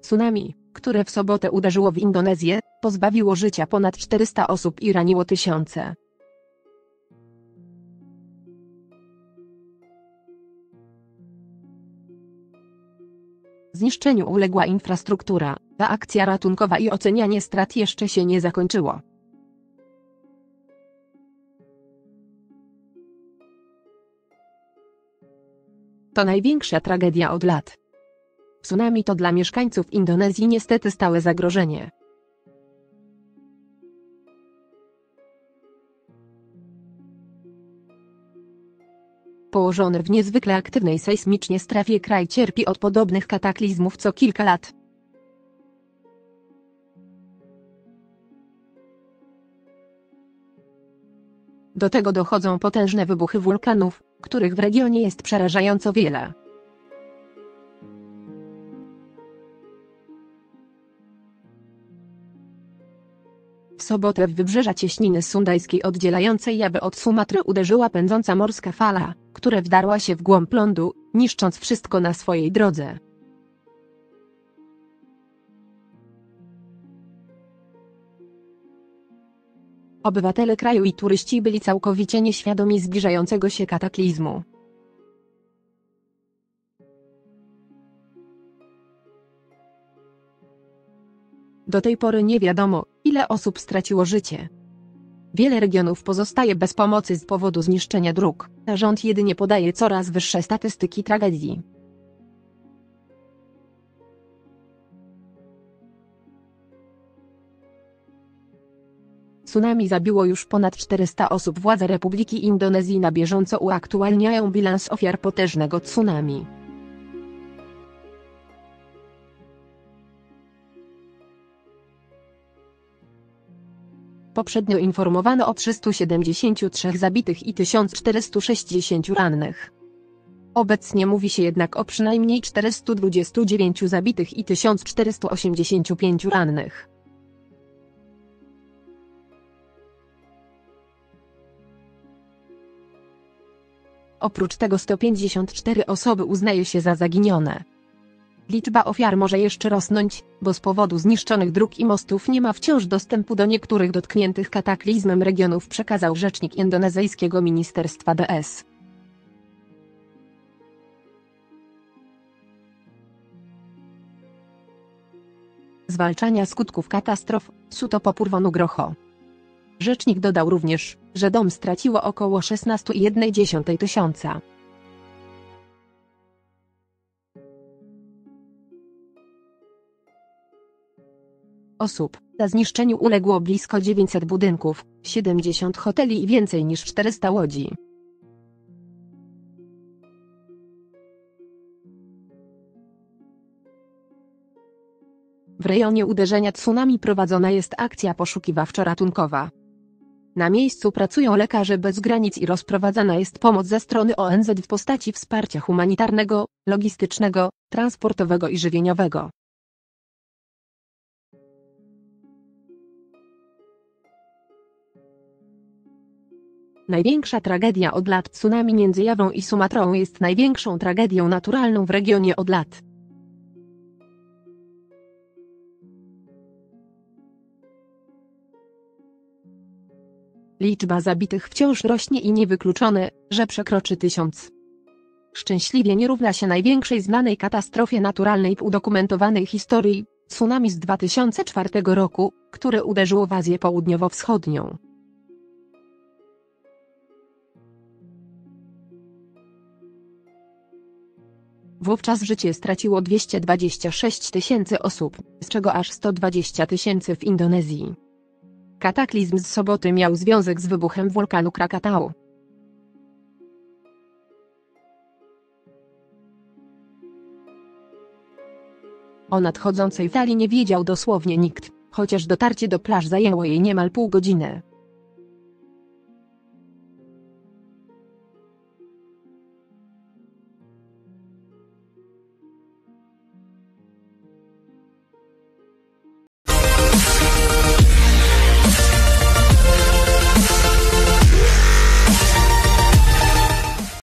Tsunami, które w sobotę uderzyło w Indonezję, pozbawiło życia ponad 400 osób i raniło tysiące. Zniszczeniu uległa infrastruktura, a akcja ratunkowa i ocenianie strat jeszcze się nie zakończyło. To największa tragedia od lat. Tsunami to dla mieszkańców Indonezji niestety stałe zagrożenie. Położony w niezwykle aktywnej sejsmicznie strefie kraj cierpi od podobnych kataklizmów co kilka lat. Do tego dochodzą potężne wybuchy wulkanów, których w regionie jest przerażająco wiele. W sobotę w wybrzeża cieśniny sundajskiej oddzielającej Jawę od Sumatry uderzyła pędząca morska fala, która wdarła się w głąb lądu, niszcząc wszystko na swojej drodze. Obywatele kraju i turyści byli całkowicie nieświadomi zbliżającego się kataklizmu. Do tej pory nie wiadomo, ile osób straciło życie. Wiele regionów pozostaje bez pomocy z powodu zniszczenia dróg, rząd jedynie podaje coraz wyższe statystyki tragedii. Tsunami zabiło już ponad 400 osób. Władze Republiki Indonezji na bieżąco uaktualniają bilans ofiar potężnego tsunami. Poprzednio informowano o 373 zabitych i 1460 rannych. Obecnie mówi się jednak o przynajmniej 429 zabitych i 1485 rannych. Oprócz tego 154 osoby uznaje się za zaginione. Liczba ofiar może jeszcze rosnąć, bo z powodu zniszczonych dróg i mostów nie ma wciąż dostępu do niektórych dotkniętych kataklizmem regionów przekazał rzecznik indonezyjskiego Ministerstwa DS. Zwalczania skutków katastrof, Sutopo Nugroho. Rzecznik dodał również, że dom straciło około 16,1 tysiąca. Osób. Za zniszczeniu uległo blisko 900 budynków, 70 hoteli i więcej niż 400 łodzi. W rejonie uderzenia tsunami prowadzona jest akcja poszukiwawczo-ratunkowa. Na miejscu pracują lekarze bez granic i rozprowadzana jest pomoc ze strony ONZ w postaci wsparcia humanitarnego, logistycznego, transportowego i żywieniowego. Największa tragedia od lat tsunami między Jawą i Sumatrą jest największą tragedią naturalną w regionie od lat. Liczba zabitych wciąż rośnie i niewykluczone, że przekroczy tysiąc. Szczęśliwie nie równa się największej znanej katastrofie naturalnej w udokumentowanej historii, tsunami z 2004 roku, które uderzyło w Azję Południowo-Wschodnią. Wówczas życie straciło 226 tysięcy osób, z czego aż 120 tysięcy w Indonezji. Kataklizm z soboty miał związek z wybuchem wulkanu Krakatau. O nadchodzącej fali nie wiedział dosłownie nikt, chociaż dotarcie do plaż zajęło jej niemal pół godziny.